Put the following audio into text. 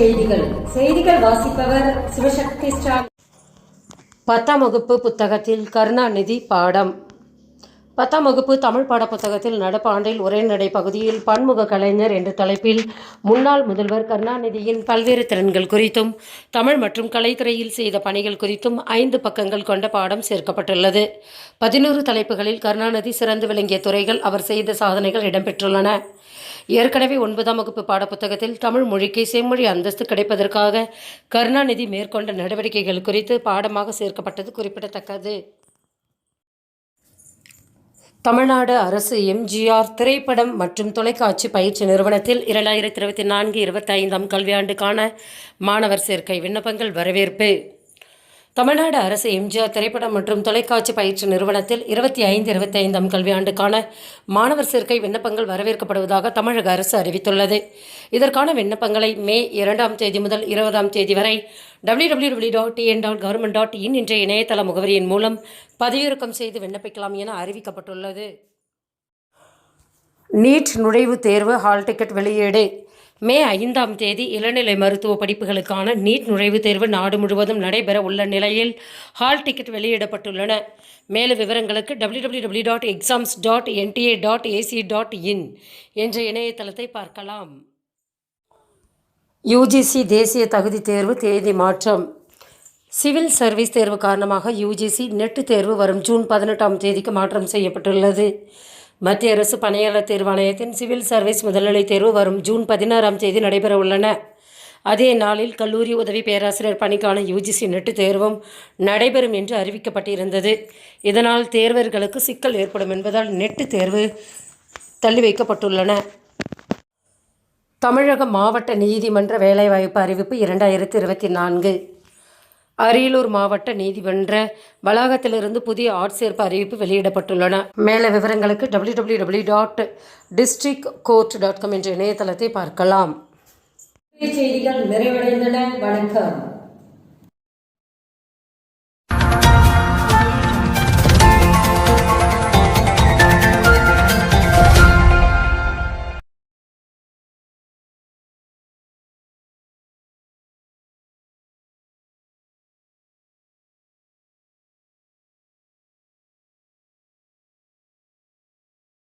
செய்திகள். செய்திகள் வாசிப்பவர் சிவசக்தி ஸ்டாலின். பத்தாம் வகுப்பு புத்தகத்தில் கருணாநிதி பாடம். பத்தாம் வகுப்பு தமிழ் பாட புத்தகத்தில் நடப்பாண்டில் உரைநடை பகுதியில் பன்முக கலைஞர் என்ற தலைப்பில் முன்னாள் முதல்வர் கருணாநிதியின் பல்வேறு திறன்கள் குறித்தும் தமிழ் மற்றும் கலைத்துறையில் செய்த பணிகள் குறித்தும் ஐந்து பக்கங்கள் கொண்ட பாடம் சேர்க்கப்பட்டுள்ளது. பதினோரு தலைப்புகளில் கருணாநிதி சிறந்து விளங்கிய துறைகள் அவர் செய்த சாதனைகள் இடம்பெற்றுள்ளன. ஏற்கனவே ஒன்பதாம் வகுப்பு பாடப்புத்தகத்தில் தமிழ் மொழிக்கு செம்மொழி அந்தஸ்து கிடைப்பதற்காக கருணாநிதி மேற்கொண்ட நடவடிக்கைகள் குறித்து பாடமாக சேர்க்கப்பட்டது குறிப்பிடத்தக்கது. தமிழ்நாடு அரசு எம்ஜிஆர் திரைப்படம் மற்றும் தொலைக்காட்சி பயிற்சி நிறுவனத்தில் இரண்டாயிரத்தி இருபத்தி நான்கு இருபத்தி ஐந்தாம் கல்வியாண்டுக்கான மாணவர் சேர்க்கை விண்ணப்பங்கள் வரவேற்பு. தமிழ்நாடு அரசு எம்ஜிஆர் திரைப்படம் மற்றும் தொலைக்காட்சி பயிற்சி நிறுவனத்தில் இருபத்தி ஐந்து இருபத்தி ஐந்தாம் கல்வியாண்டுக்கான மாணவர் சேர்க்கை விண்ணப்பங்கள் வரவேற்கப்படுவதாக தமிழக அரசு அறிவித்துள்ளது. இதற்கான விண்ணப்பங்களை மே இரண்டாம் தேதி முதல் இருபதாம் தேதி வரை W W W dot TN dot government dot in என்ற இணையதள முகவரியின் மூலம் பதிவிறக்கம் செய்து விண்ணப்பிக்கலாம் என அறிவிக்கப்பட்டுள்ளது. நீட் நுழைவுத் தேர்வு ஹால் டிக்கெட் வெளியீடு மே ஐந்தாம் தேதி இளநிலை மருத்துவ படிப்புகளுக்கான நீட் நுழைவுத் தேர்வு நாடு முழுவதும் நடைபெற உள்ள நிலையில் ஹால் டிக்கெட் வெளியிடப்பட்டுள்ளன. மேலும் விவரங்களுக்கு W W W dot exams dot NTA dot AC dot in என்ற இணையதளத்தை பார்க்கலாம். யுஜிசி தேசிய தகுதி தேர்வு தேதி மாற்றம். சிவில் சர்வீஸ் தேர்வு காரணமாக யுஜிசி நெட்டு தேர்வு வரும் ஜூன் பதினெட்டாம் தேதிக்கு மாற்றம் செய்யப்பட்டுள்ளது. மத்திய அரசு பணியாளர் தேர்வாணையத்தின் சிவில் சர்வீஸ் முதல்நிலை தேர்வு வரும் ஜூன் பதினாறாம் தேதி நடைபெற உள்ளன அதே நாளில் கல்லூரி உதவி பேராசிரியர் பணிக்கான யுஜிசி நெட்டு தேர்வும் நடைபெறும் என்று அறிவிக்கப்பட்டிருந்தது. இதனால் தேர்வர்களுக்கு சிக்கல் ஏற்படும் என்பதால் நெட்டு தேர்வு தள்ளி வைக்கப்பட்டுள்ளன. தமிழக மாவட்ட நீதிமன்ற வேலைவாய்ப்பு அறிவிப்பு இரண்டாயிரத்தி இருபத்தி நான்கு. அரியலூர் மாவட்ட நீதிமன்ற வளாகத்திலிருந்து புதிய ஆட்சேர்ப்பு அறிவிப்பு வெளியிடப்பட்டுள்ளன. மேல விவரங்களுக்கு W W W dot district court dot com என்ற இணையதளத்தை பார்க்கலாம். செய்திகள் நிறைவடைந்தன. வணக்கம்.